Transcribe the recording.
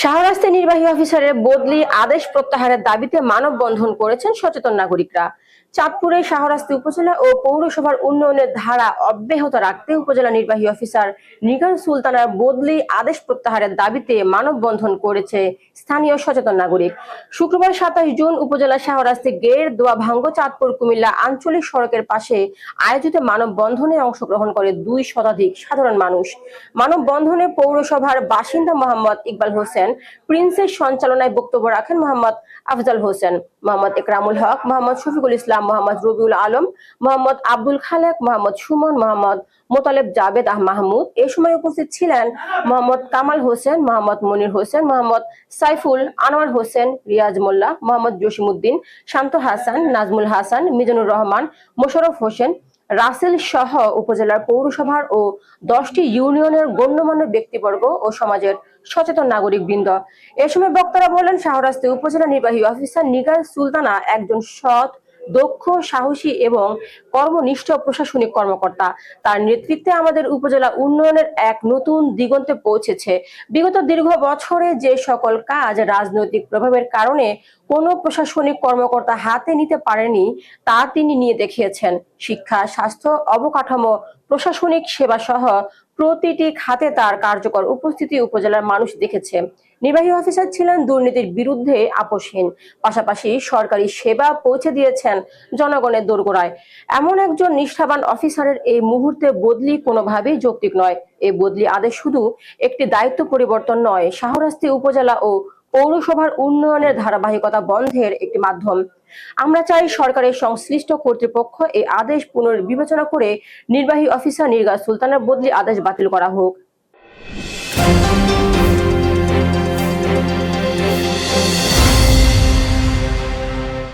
শাহরাস্তে নির্বাহী অফিসারের বদলি আদেশ প্রত্যাহারের দাবিতে মানববন্ধন করেছেন সচেতন নাগরিকরা। চাঁদপুরে শাহরাস্তি উপজেলা ও পৌরসভার উন্নয়নের ধারা অব্যাহত রাখতে উপজেলা নির্বাহী অফিসার নিগার সুলতানার বদলি আদেশ প্রত্যাহারের দাবিতে মানববন্ধন করেছে স্থানীয় সচেতন নাগরিক। শুক্রবার সাতাশ জুন উপজেলা শাহরাস্তি গের দোয়া ভাঙ্গ চাঁদপুর কুমিল্লা আঞ্চলিক সড়কের পাশে আয়োজিত মানববন্ধনে অংশগ্রহণ করে দুই শতাধিক সাধারণ মানুষ। মানববন্ধনে পৌরসভার বাসিন্দা মোহাম্মদ ইকবাল হোসেন প্রিন্সের সঞ্চালনায় বক্তব্য রাখেন মোহাম্মদ আফজাল হোসেন। মোহাম্মদ একরামুল হক, মোহাম্মদ শফিকুল ইসলাম, মোহাম্মদ রবিউল আলম, মোহাম্মদ আব্দুল খালেক, মোহাম্মদ সুমন, মোহাম্মদ মোতালেব জাবেদ আহ মাহমুদ। এ সময় উপস্থিত ছিলেন মোহাম্মদ কামাল হোসেন, মোহাম্মদ মনির হোসেন, মোহাম্মদ সাইফুল আনোয়ার হোসেন, রিয়াজ মোল্লা, মোহাম্মদ জসিমউদ্দিন, শান্ত হাসান, নাজমুল হাসান, মিজানুর রহমান মোশারফ হোসেন রাসেল সহ উপজেলার পৌরসভার ও দশটি ইউনিয়নের গণ্যমান্য ব্যক্তিবর্গ ও সমাজের সচেতন নাগরিক বৃন্দ এ সময় বক্তারা বলেন, শাহরাস্তি উপজেলা নির্বাহী অফিসার নিগার সুলতানা একজন সৎ দক্ষ, সাহসী এবং কর্মনিষ্ঠ প্রশাসনিক কর্মকর্তা। তার নেতৃত্বে আমাদের উপজেলা উন্নয়নের এক নতুন দিগন্তে পৌঁছেছে। বিগত দীর্ঘ বছরে যে সকল কাজ রাজনৈতিক প্রভাবের কারণে কোনো প্রশাসনিক কর্মকর্তা হাতে নিতে পারেনি, তা তিনি নিয়ে দেখিয়েছেন। শিক্ষা, স্বাস্থ্য, অবকাঠামো, প্রশাসনিক সেবা সহ প্রতিটি খাতে তার কার্যকর উপস্থিতি উপজেলার মানুষ দেখেছে। নির্বাহী অফিসার ছিলেন দুর্নীতির বিরুদ্ধে আপোষহীন। পাশাপাশি সরকারি সেবা পৌঁছে দিয়েছেন জনগণের দোরগোড়ায়। এমন একজন নিষ্ঠাবান অফিসারের এই মুহূর্তে বদলি কোনোভাবেই যৌক্তিক নয়। এই বদলি আদেশ শুধু একটি দায়িত্ব পরিবর্তন নয়, শাহরাস্তি উপজেলা ও পৌরসভার উন্নয়নের ধারাবাহিকতা বন্ধের একটি মাধ্যম। আমরা চাই সরকারের সংশ্লিষ্ট কর্তৃপক্ষ এই আদেশ পুনর্বিবেচনা করে নির্বাহী অফিসার নির্গা সুলতানের বদলি আদেশ বাতিল করা হোক।